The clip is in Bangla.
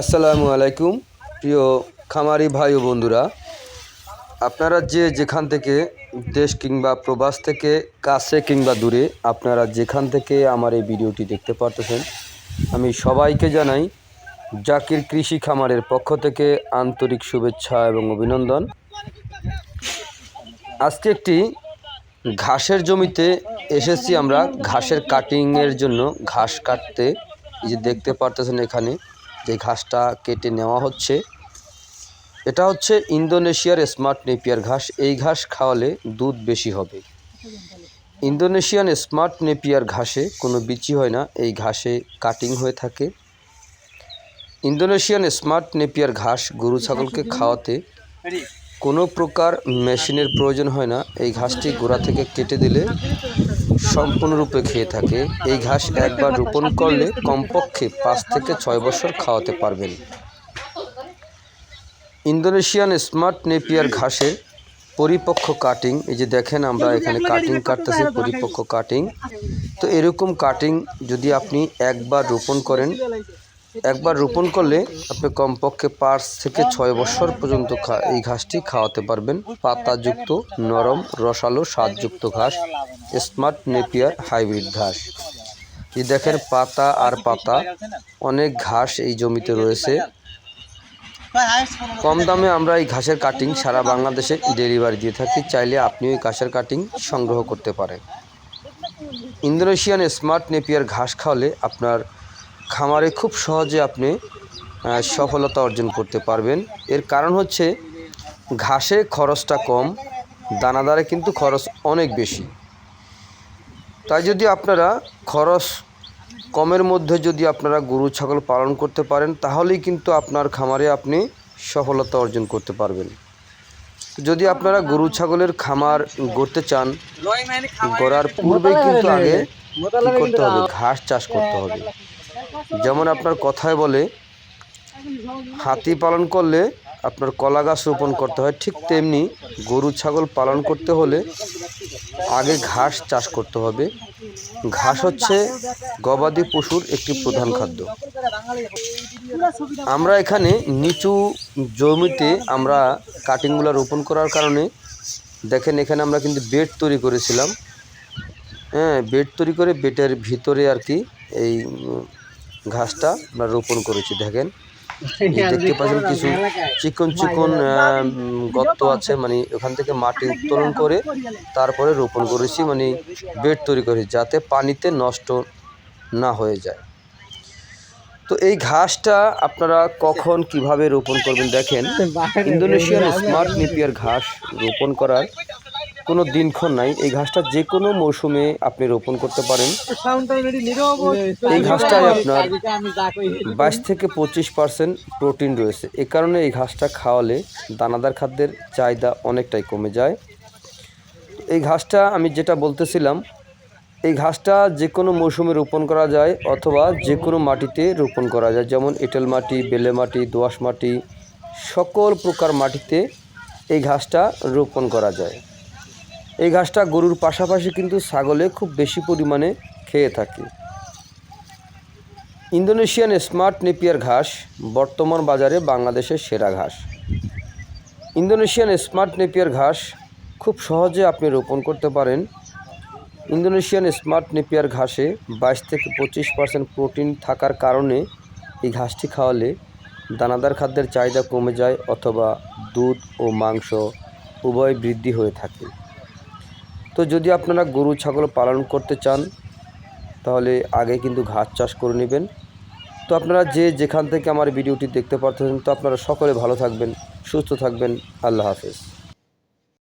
আসসালামু আলাইকুম, প্রিয় খামারি ভাই ও বন্ধুরা। আপনারা যে যেখান থেকে দেশ কিংবা প্রবাস থেকে কাছে কিংবা দূরে আপনারা যেখান থেকে আমার এই ভিডিওটি দেখতে পারতেছেন, আমি সবাইকে জানাই জাকির কৃষি খামারের পক্ষ থেকে আন্তরিক শুভেচ্ছা এবং অভিনন্দন। আজকে একটি ঘাসের জমিতে এসেছি আমরা, ঘাসের কাটিংয়ের জন্য ঘাস কাটতে। এই যে দেখতে পারতেছেন এখানে যে ঘাসটা কেটে নেওয়া হচ্ছে। এটা হচ্ছে ইন্দোনেশিয়ার স্মার্ট নেপিয়ার ঘাস। এই ঘাস খাওয়ালে দুধ বেশি হবে। ইন্দোনেশিয়ান স্মার্ট নেপিয়ার ঘাসে কোনো বিচি হয় না। এই ঘাসে কাটিং হয়ে থাকে। ইন্দোনেশিয়ান স্মার্ট নেপিয়ার ঘাস গরু ছাগলকে খাওয়াতে কোনো প্রকার মেশিনের প্রয়োজন হয় না। এই ঘাসটি গোড়া থেকে কেটে দিলে সম্পূর্ণরূপে খেয়ে থাকে। এই ঘাস একবার রোপণ করলে কমপক্ষে পাঁচ থেকে ছয় বছর খাওয়াতে পারবেন। ইন্দোনেশিয়ান স্মার্ট নেপিয়ার ঘাসের পরিপক্ক কাটিং, এই যে দেখেন আমরা এখানে কাটিং কাটতেছি, পরিপক্ক কাটিং। তো এরকম কাটিং যদি আপনি একবার রোপণ করেন একবার রোপণ করলে আপনি কমপক্ষে পাঁচ থেকে ছয় বছর পর্যন্ত এই ঘাসটি খাওয়াতে পারবেন। পাতাযুক্ত, নরম, রসালো, স্বাদযুক্ত ঘাস, স্মার্ট নেপিয়ার হাইব্রিড ঘাস। এই দেখেন পাতা আর পাতা, অনেক ঘাস এই জমিতে রয়েছে। কম দামে আমরা এই ঘাসের কাটিং সারা বাংলাদেশে ডেলিভারি দিয়ে থাকি। চাইলে আপনিও এই ঘাসের কাটিং সংগ্রহ করতে পারেন। ইন্দোনেশিয়ান স্মার্ট নেপিয়ার ঘাস খাওয়ালে আপনার খামারে খুব সহজে আপনি সফলতা অর্জন করতে পারবেন। এর কারণ হচ্ছে, ঘাসে খরচটা কম, দানাদারে কিন্তু খরচ অনেক বেশি। তাই যদি আপনারা খরচ কমের মধ্যে যদি আপনারা গরু, ছাগল পালন করতে পারেন, তাহলেই কিন্তু আপনার খামারে আপনি সফলতা অর্জন করতে পারবেন। যদি আপনারা গরু, ছাগলের খামার গড়তে চান, গড়ার পূর্বেই কিন্তু আগে করতে হবে? ঘাস চাষ করতে হবে। যেমন আপনার কথায় বলে, হাতি পালন করলে আপনার কলা গাছ রোপণ করতে হয়। ঠিক তেমনি গরু, ছাগল পালন করতে হলে আগে ঘাস চাষ করতে হবে। ঘাস হচ্ছে গবাদি পশুর একটি প্রধান খাদ্য। আমরা এখানে নিচু জমিতে আমরা কাটিংগুলো রোপণ করার কারণে, দেখেন এখানে আমরা কিন্তু বেড তৈরি করেছিলাম। হ্যাঁ বেড তৈরি করে বেডের ভিতরে আর কি এই ঘাসটা আমরা রোপণ করেছি দেখেন। দেখতে পাচ্ছেন কিছু চিকন চিকন গর্ত আছে মানে ওখান থেকে মাটি উত্তোলন করে তারপরে রোপণ করেছি মানে বেড তৈরি করেছি যাতে পানিতে নষ্ট না হয়ে যায়। তো এই ঘাসটা আপনারা কখন কীভাবে রোপণ করবেন দেখেন। ইন্দোনেশিয়ান স্মার্ট নিপিয়ার ঘাস রোপণ করার কোনো দিনক্ষণ নাই, এই ঘাসটা যে কোনো মৌসুমে আপনি রোপণ করতে পারেন। এই ঘাসটায় আপনার বাইশ থেকে পঁচিশ পার্সেন্ট প্রোটিন রয়েছে। এ কারণে এই ঘাসটা খাওয়ালে দানাদার খাদ্যের চাহিদা অনেকটাই কমে যায়। এই ঘাসটা আমি যেটা বলতেছিলাম, এই ঘাসটা যে কোনো মৌসুমে রোপণ করা যায় অথবা যে কোনো মাটিতে রোপণ করা যায়। যেমন এঁটেল মাটি, বেলে মাটি দোআঁশ মাটি, সকল প্রকার মাটিতে এই ঘাসটা রোপণ করা যায়। এই ঘাসটা গরুর পাশাপাশি কিন্তু ছাগলে খুব বেশি পরিমাণে খেয়ে থাকে। ইন্দোনেশিয়ান স্মার্ট নেপিয়ার ঘাস বর্তমান বাজারে বাংলাদেশের সেরা ঘাস। ইন্দোনেশিয়ান স্মার্ট নেপিয়ার ঘাস খুব সহজে আপনি রোপণ করতে পারেন। ইন্দোনেশিয়ান স্মার্ট নেপিয়ার ঘাসে বাইশ থেকে পঁচিশ পার্সেন্ট প্রোটিন থাকার কারণে এই ঘাসটি খাওয়ালে দানাদার খাদ্যের চাহিদা কমে যায় অথবা দুধ ও মাংস উভয় বৃদ্ধি হয়ে থাকে। তো যদি আপনারা গরু, ছাগল পালন করতে চান, তাহলে আগে কিন্তু ঘাস চাষ করে নেবেন। তো আপনারা যে যেখান থেকে আমার ভিডিওটি দেখতে পারতেছেন, তো আপনারা সকলে ভালো থাকবেন, সুস্থ থাকবেন। আল্লাহ হাফেজ।